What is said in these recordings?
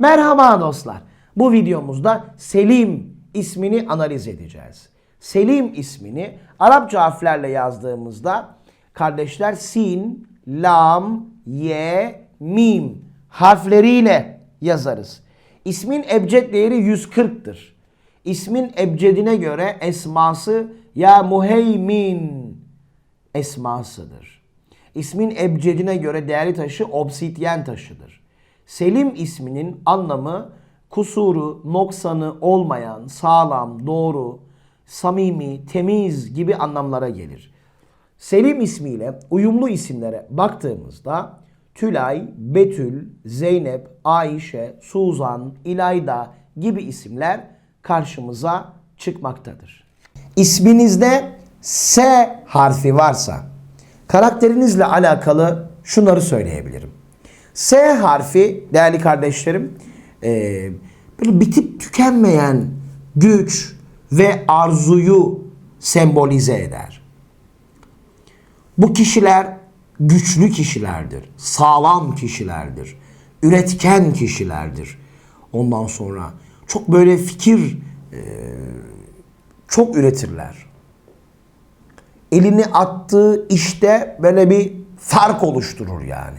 Merhaba dostlar. Bu videomuzda Selim ismini analiz edeceğiz. Selim ismini Arapça harflerle yazdığımızda kardeşler sin, lam, ye, mim harfleriyle yazarız. İsmin ebced değeri 140'tır. İsmin ebcedine göre esması ya muheymin esmasıdır. İsmin ebcedine göre değerli taşı obsidyen taşıdır. Selim isminin anlamı kusuru, noksanı olmayan, sağlam, doğru, samimi, temiz gibi anlamlara gelir. Selim ismiyle uyumlu isimlere baktığımızda Tülay, Betül, Zeynep, Ayşe, Suzan, İlayda gibi isimler karşımıza çıkmaktadır. İsminizde S harfi varsa karakterinizle alakalı şunları söyleyebilirim. S harfi değerli kardeşlerim eee, böyle bitip tükenmeyen güç ve arzuyu sembolize eder. Bu kişiler güçlü kişilerdir, sağlam kişilerdir, üretken kişilerdir. Ondan sonra çok böyle fikir eee, çok üretirler. Elini attığı işte böyle bir fark oluşturur yani.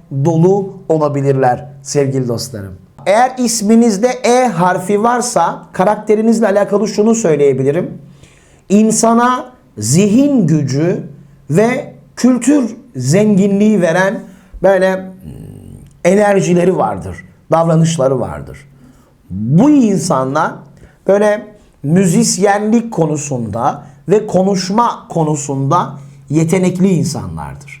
dolu olabilirler sevgili dostlarım. Eğer isminizde E harfi varsa karakterinizle alakalı şunu söyleyebilirim. İnsana zihin gücü ve kültür zenginliği veren böyle hmm, enerjileri vardır, davranışları vardır. Bu insanlar böyle müzisyenlik konusunda ve konuşma konusunda yetenekli insanlardır.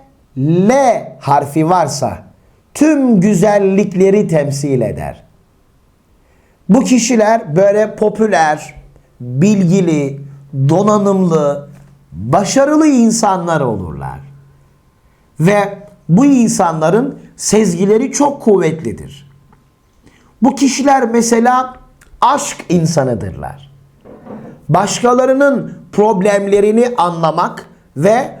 L harfi varsa tüm güzellikleri temsil eder. Bu kişiler böyle popüler, bilgili, donanımlı, başarılı insanlar olurlar. Ve bu insanların sezgileri çok kuvvetlidir. Bu kişiler mesela aşk insanıdırlar. Başkalarının problemlerini anlamak ve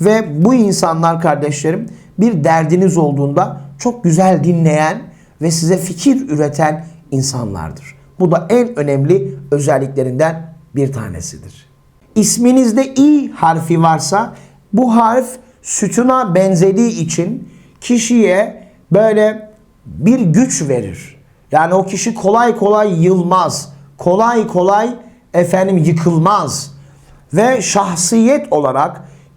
Ve bu insanlar kardeşlerim bir derdiniz olduğunda çok güzel dinleyen ve size fikir üreten insanlardır. Bu da en önemli özelliklerinden bir tanesidir. İsminizde i harfi varsa bu harf sütuna benzediği için kişiye böyle bir güç verir. Yani o kişi kolay kolay yılmaz. Kolay kolay efendim yıkılmaz. Ve şahsiyet olarak,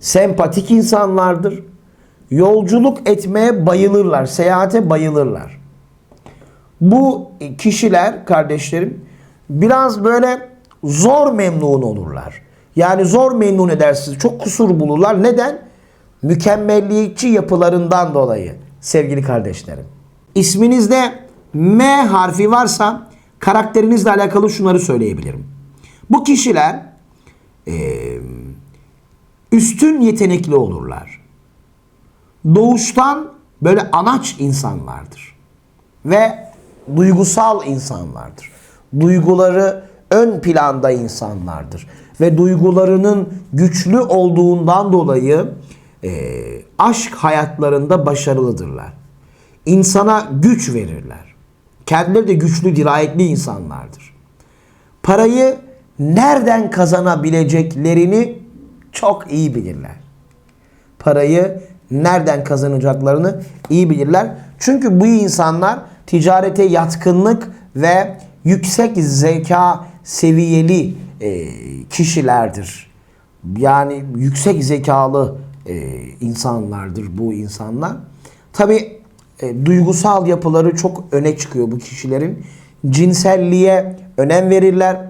Sempatik insanlardır. Yolculuk etmeye bayılırlar. Seyahate bayılırlar. Bu kişiler kardeşlerim biraz böyle zor memnun olurlar. Yani zor memnun edersiniz. Çok kusur bulurlar. Neden? Mükemmelliyetçi yapılarından dolayı sevgili kardeşlerim. İsminizde M harfi varsa karakterinizle alakalı şunları söyleyebilirim. Bu kişiler e, üstün yetenekli olurlar. Doğuştan böyle anaç insanlardır. Ve duygusal insanlardır. Duyguları ön planda insanlardır. Ve duygularının güçlü olduğundan dolayı e, aşk hayatlarında başarılıdırlar. İnsana güç verirler. Kendileri de güçlü, dirayetli insanlardır. Parayı nereden kazanabileceklerini çok iyi bilirler. Parayı nereden kazanacaklarını iyi bilirler. Çünkü bu insanlar ticarete yatkınlık ve yüksek zeka seviyeli e, kişilerdir. Yani yüksek zekalı e, insanlardır bu insanlar. Tabi e, duygusal yapıları çok öne çıkıyor bu kişilerin. Cinselliğe önem verirler.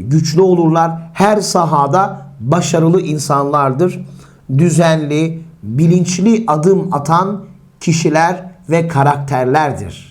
güçlü olurlar. Her sahada başarılı insanlardır. Düzenli, bilinçli adım atan kişiler ve karakterlerdir.